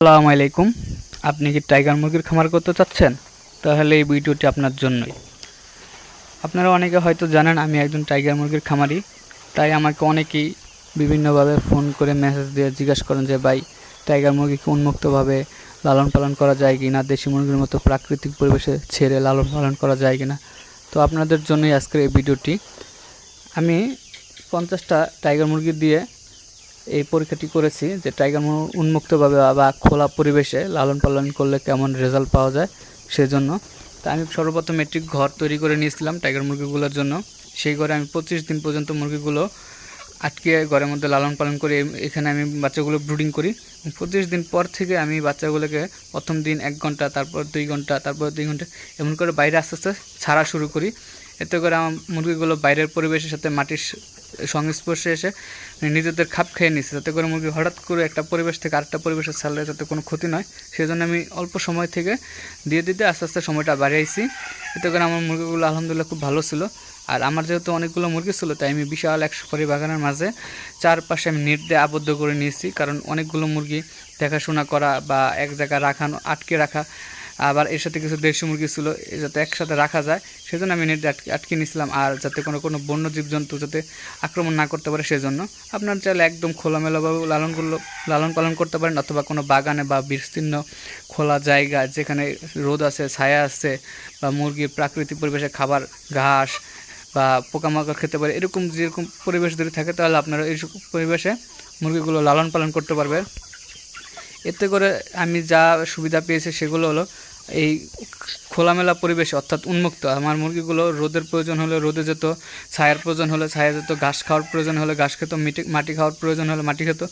আসসালামু আলাইকুম। আপনি কি টাইগার মুরগির খামার করতে চাচ্ছেন? তাহলে এই ভিডিওটি আপনার জন্যই। আপনারা অনেকে হয়তো জানেন আমি একজন টাইগার মুরগির খামারি। তাই আমাকে অনেকেই বিভিন্নভাবে ফোন করে মেসেজ দিয়ে জিজ্ঞাসা করেন যে, ভাই, টাইগার মুরগিকে উন্মুক্তভাবে লালন পালন করা যায় কি না দেশি মুরগির মতো প্রাকৃতিক পরিবেশে ছেড়ে লালন পালন করা যায় কি না তো আপনাদের জন্যই আজকের এই ভিডিওটি। আমি পঞ্চাশটা টাইগার মুরগি দিয়ে এই পরীক্ষাটি করেছি যে টাইগার মুরগ উন্মুক্তভাবে বা খোলা পরিবেশে লালন পালন করলে কেমন রেজাল্ট পাওয়া যায় সেজন্য। তা আমি সর্বপ্রথম একটি ঘর তৈরি করে নিয়েছিলাম টাইগার মুরগিগুলোর জন্য। সেই ঘরে আমি পঁচিশ দিন পর্যন্ত মুরগিগুলো আটকে ঘরের মধ্যে লালন পালন করে এখানে আমি বাচ্চাগুলো ব্রুডিং করি। পঁচিশ দিন পর থেকে আমি বাচ্চাগুলোকে প্রথম দিন এক ঘণ্টা, তারপর দুই ঘণ্টা, তারপর দুই ঘণ্টা এমন করে বাইরে আস্তে আস্তে ছাড়া শুরু করি। এতে করে আমার মুরগিগুলো বাইরের পরিবেশের সাথে মাটির সংস্পর্শে এসে নিজেদের খাপ খেয়ে নিচ্ছে যাতে করে মুরগি হঠাৎ করে একটা পরিবেশ থেকে আরেকটা পরিবেশে ছাড়লে যাতে কোনো ক্ষতি নয়। সেই জন্য আমি অল্প সময় থেকে দিয়ে দিতে আস্তে আস্তে সময়টা বাড়িয়েছি। এতে করে আমার মুরগিগুলো আলহামদুলিল্লাহ খুব ভালো ছিল। আর আমার যেহেতু অনেকগুলো মুরগি ছিল, তাই আমি বিশাল এক সুপারি বাগানের মাঝে চারপাশে আমি নেট দিয়ে আবদ্ধ করে নিয়েছি। কারণ অনেকগুলো মুরগি দেখাশোনা করা বা এক জায়গায় রাখানো আটকে রাখা আবার এর সাথে কিছু দেশি মুরগি ছিল যাতে একসাথে রাখা যায়, সেজন্য আমি নেট আটকে নিয়েছিলাম। আর যাতে কোনো কোনো বন্য জীবজন্তু যাতে আক্রমণ না করতে পারে, সেজন্য আপনার চাইলে একদম খোলামেলাভাবে লালন করল, লালন পালন করতে পারেন, অথবা কোনো বাগানে বা বিস্তীর্ণ খোলা জায়গা যেখানে রোদ আছে, ছায়া আছে, বা মুরগির প্রাকৃতিক পরিবেশে খাবার, ঘাস বা পোকামাকড় খেতে পারে, এরকম যেরকম পরিবেশ যদি থাকে, তাহলে আপনারা এইসব পরিবেশে মুরগিগুলো লালন পালন করতে পারবেন। এতে করে আমি যা সুবিধা পেয়েছি সেগুলো হলো এই খোলামেলা পরিবেশে অর্থাৎ উন্মুক্ত। আমার মুরগিগুলো রোদের প্রয়োজন হলে রোদে যেত, ছায়ার প্রয়োজন হলে ছায়া যেত, ঘাস খাওয়ার প্রয়োজন হলে ঘাস খেত, মিটি, মাটি খাওয়ার প্রয়োজন হলে মাটি খেত।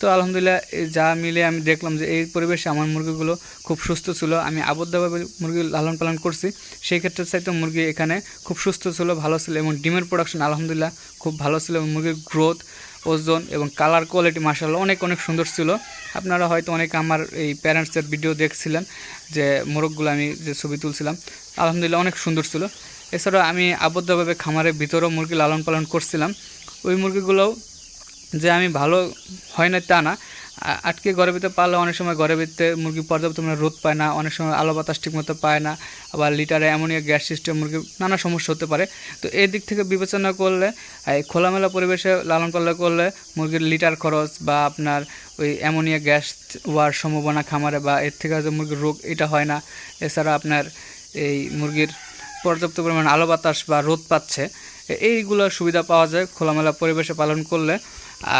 তো আলহামদুলিল্লাহ যা মিলে আমি দেখলাম যে এই পরিবেশে আমার মুরগিগুলো খুব সুস্থ ছিল। আমি আবদ্ধভাবে মুরগি লালন পালন করছি। সেই ক্ষেত্রে চাইতে মুরগি এখানে খুব সুস্থ ছিল, ভালো ছিল এবং ডিমের প্রোডাকশন আলহামদুলিল্লাহ খুব ভালো ছিল এবং মুরগির গ্রোথ ওজন এবং কালার কোয়ালিটি মার্শাল অনেক অনেক সুন্দর ছিল। আপনারা হয়তো অনেক আমার এই প্যারেন্টসের ভিডিও দেখছিলেন যে মোরগগুলো আমি যে ছবি তুলছিলাম। আলহামদুলিল্লাহ অনেক সুন্দর ছিল। এছাড়া আমি আবদ্ধভাবে খামারের ভিতরেও মুরগি লালন পালন করছিলাম। ওই মুরগিগুলোও যে আমি ভালো হয় না তা না। আটকে ঘরের ভিতরে পারলে অনেক সময় ঘরের ভিতরে মুরগি পর্যাপ্ত পরিমাণে রোদ পায় না, অনেক সময় আলো বাতাস ঠিক মতো পায় না, আবার লিটারে অ্যামোনিয়া গ্যাস সিস্টেম মুরগি নানা সমস্যা হতে পারে। তো এই দিক থেকে বিবেচনা করলে এই খোলামেলা পরিবেশে লালন পালন করলে মুরগির লিটার খরচ বা আপনার ওই অ্যামোনিয়া গ্যাস হওয়ার সম্ভাবনা খামারে বা এর থেকে যে মুরগির রোগ এটা হয় না। এছাড়া আপনার এই মুরগির পর্যাপ্ত পরিমাণ আলো বাতাস বা রোদ পাচ্ছে। এ- এইগুলো সুবিধা পাওয়া যায় খোলামেলা পরিবেশে পালন করলে।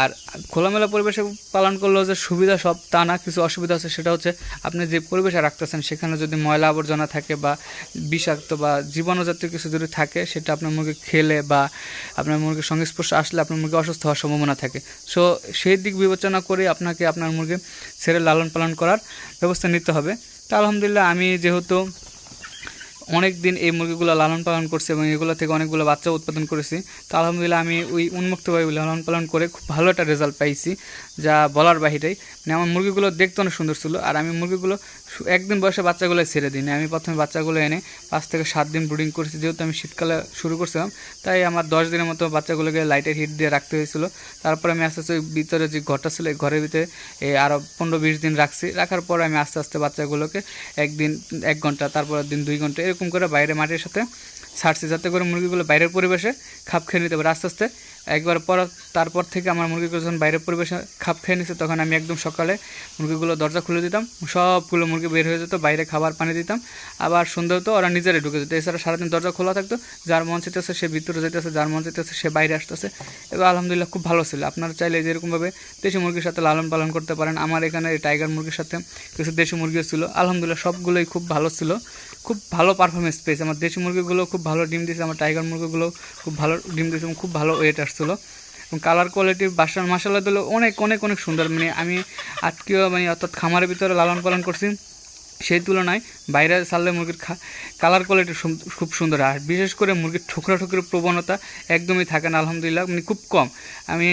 আর খোলামেলা পরিবেশে পালন করলেও যে সুবিধা সব তা না, কিছু অসুবিধা আছে সেটা হচ্ছে আপনি যে পরিবেশে রাখতেছেন সেখানে যদি ময়লা আবর্জনা থাকে বা বিষাক্ত বা জীবাণু জাতীয় কিছু যদি থাকে সেটা আপনার মুরগি খেলে বা আপনার মুরগির সংস্পর্শ আসলে আপনার মুরগি অসুস্থ হওয়ার সম্ভাবনা থাকে। সো সেই দিক বিবেচনা করে আপনাকে আপনার মুরগি ছেড়ে লালন পালন করার ব্যবস্থা নিতে হবে। তা আলহামদুলিল্লাহ আমি যেহেতু অনেক দিন এই মুরগিগুলো লালন পালন করছে এবং এগুলো থেকে অনেকগুলো বাচ্চা উৎপাদন করেছি। তো আলহামদুলিল্লাহ আমি ওই উন্মুক্তভাবে লালন পালন করে খুব ভালো একটা রেজাল্ট পাইছি, যা বলার বাহিরেই মানে আমার মুরগিগুলো দেখতে অনেক সুন্দর ছিল, আর আমি মুরগিগুলো একদিন বয়সে বাচ্চাগুলো ছেড়ে দিই আমি প্রথমে বাচ্চাগুলো এনে পাঁচ থেকে সাত দিন ব্রুডিং করেছি। যেহেতু আমি শীতকালে শুরু করছিলাম, তাই আমার দশ দিনের মতো বাচ্চাগুলোকে লাইটের হিট দিয়ে রাখতে হয়েছিল। তারপরে আমি আস্তে আস্তে ভিতরে যে ঘরটা ছিল ঘরের ভিতরে এই আরও পনেরো বিশ দিন রাখছি। রাখার পরে আমি আস্তে আস্তে বাচ্চাগুলোকে একদিন, এক ঘণ্টা তারপরের দিন দুই ঘণ্টা এরকম করে বাইরে মাটির সাথে ছাড়ছি। যাতে করে মুরগিগুলো বাইরের পরিবেশে খাপ খেয়ে নিতে পারে। আস্তে আস্তে একবার পর তারপর থেকে আমার মুরগিগুলো যখন বাইরের পরিবেশে খাপ খেয়ে নিচ্ছে তখন আমি একদম সকালে মুরগিগুলো দরজা খুলে দিতাম, সবগুলো মুরগি বের হয়ে যেত, বাইরে খাবার পানি দিতাম। আবার সন্ধ্যা হতো, ওরা নিজেরাই ঢুকে যেত। এছাড়া সারাদিন দরজা খোলা থাকতো, যার মন চাইতেছে সে ভিতরে যেতেছে যার মন চাইতেছে সে বাইরে আসতেছে। এবার আলহামদুলিল্লাহ খুব ভালো ছিল। আপনারা চাইলে যেরকমভাবে দেশি মুরগির সাথে লালন পালন করতে পারেন। আমার এখানে টাইগার মুরগির সাথে কিছু দেশি মুরগিও ছিল। আলহামদুলিল্লাহ সবগুলোই খুব ভালো ছিল। খুব ভালো পারফরমেন্স পেয়েছে। আমার দেশি মুরগিগুলো খুব ভালো ডিম দিয়েছে, আমার টাইগার মুরগিগুলো খুব ভালো ডিম দিয়েছে এবং খুব ভালো ওয়েট আসছিল। এবং কালার কোয়ালিটি বাসার মশালা দিল অনেক অনেক অনেক সুন্দর। মানে আমি আজকেও মানে অর্থাৎ খামারের ভিতরে লালন পালন করছি সেই তুলনায়। বাইরে ছাড়লে মুরগির কালার কোয়ালিটি খুব সুন্দর। আর বিশেষ করে মুরগির ঠুকরা ঠুকরের প্রবণতা একদমই থাকে না, আলহামদুলিল্লাহ। মানে খুব কম। আমি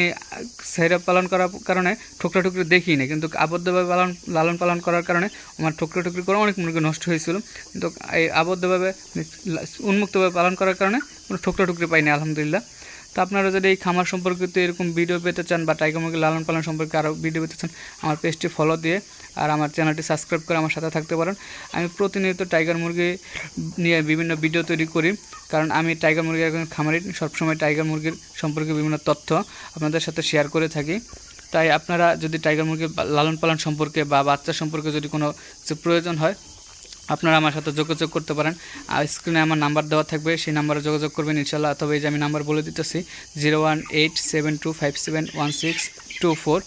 সেরা পালন করার কারণে ঠুকরা ঠুকরি দেখি না কিন্তু আবদ্ধভাবে পালন লালন পালন করার কারণে আমার ঠুকরা ঠুকরি করে অনেক মুরগি নষ্ট হয়েছিল। কিন্তু এই আবদ্ধভাবে উন্মুক্তভাবে পালন করার কারণে কোনো ঠুকরা ঠুকরি পাইনি, আলহামদুলিল্লাহ। তো আপনারা যদি এই খামার সম্পর্কিত এরকম ভিডিও পেতে চান বা টাইগার মুরগি লালন পালন সম্পর্কে আরও ভিডিও পেতে চান, আমার পেজটি ফলো দিয়ে আর আমার চ্যানেলটি সাবস্ক্রাইব করে আমার সাথে থাকতে পারেন। আমি প্রতিনিয়ত টাইগার মুরগি নিয়ে বিভিন্ন ভিডিও তৈরি করি, কারণ আমি টাইগার মুরগির একজন খামারি, সবসময় টাইগার মুরগির সম্পর্কে বিভিন্ন তথ্য আপনাদের সাথে শেয়ার করে থাকি। তাই আপনারা যদি টাইগার মুরগি লালন পালন সম্পর্কে বা বাচ্চা সম্পর্কে যদি কোনো প্রয়োজন হয় আপনারা আমার সাথে যোগাযোগ করতে পারেন। আর স্ক্রিনে আমার নাম্বার দেওয়া থাকবে, সেই নাম্বারে যোগাযোগ করবেন ইনশাল্লাহ তবে এই যে আমি নাম্বার বলে দিতেছি zero one eight seven two five seven one six two four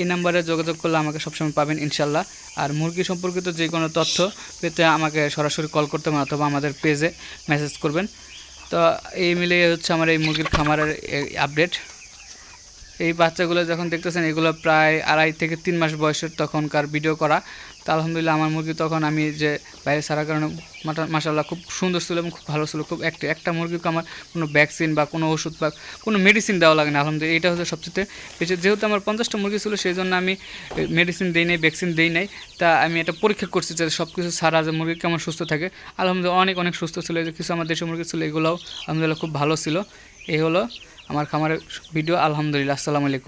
এই নাম্বারে যোগাযোগ করলে আমাকে সবসময় পাবেন ইনশাল্লাহ আর মুরগি সম্পর্কিত যে কোনো তথ্য পেতে আমাকে সরাসরি কল করতে পারেন অথবা আমাদের পেজে মেসেজ করবেন। তো এই মিলে হচ্ছে আমার এই মুরগির খামারের আপডেট এই বাচ্চাগুলো যখন দেখতেছেন, এগুলো প্রায় আড়াই থেকে তিন মাস বয়সের তখনকার ভিডিও করা। তা আলহামদুলিল্লাহ আমার মুরগি তখন আমি যে বাইরে ছাড়ার কারণে মাসাল্লাহ খুব সুন্দর ছিল এবং খুব ভালো ছিল। খুব একটা একটা মুরগিকে আমার কোনো ভ্যাকসিন বা কোনো ওষুধ বা কোনো মেডিসিন দেওয়া লাগে না, আলহামদুলিল্লাহ। এটা হচ্ছে সবচেয়ে বেশি যেহেতু আমার পঞ্চাশটা মুরগি ছিল সেই জন্য আমি মেডিসিন দিই নাই ভ্যাকসিন দিই নাই। তা আমি এটা পরীক্ষা করছি যে সব কিছু সারা যে মুরগি কেমন সুস্থ থাকে। আলহামদুলিল্লাহ অনেক অনেক সুস্থ ছিল। কিছু আমার দেশের মুরগি ছিল, এগুলোও আলহামদুলিল্লাহ খুব ভালো ছিল। এই হলো আমার খামারের ভিডিও আলহামদুলিল্লাহ আসসালামু আলাইকুম।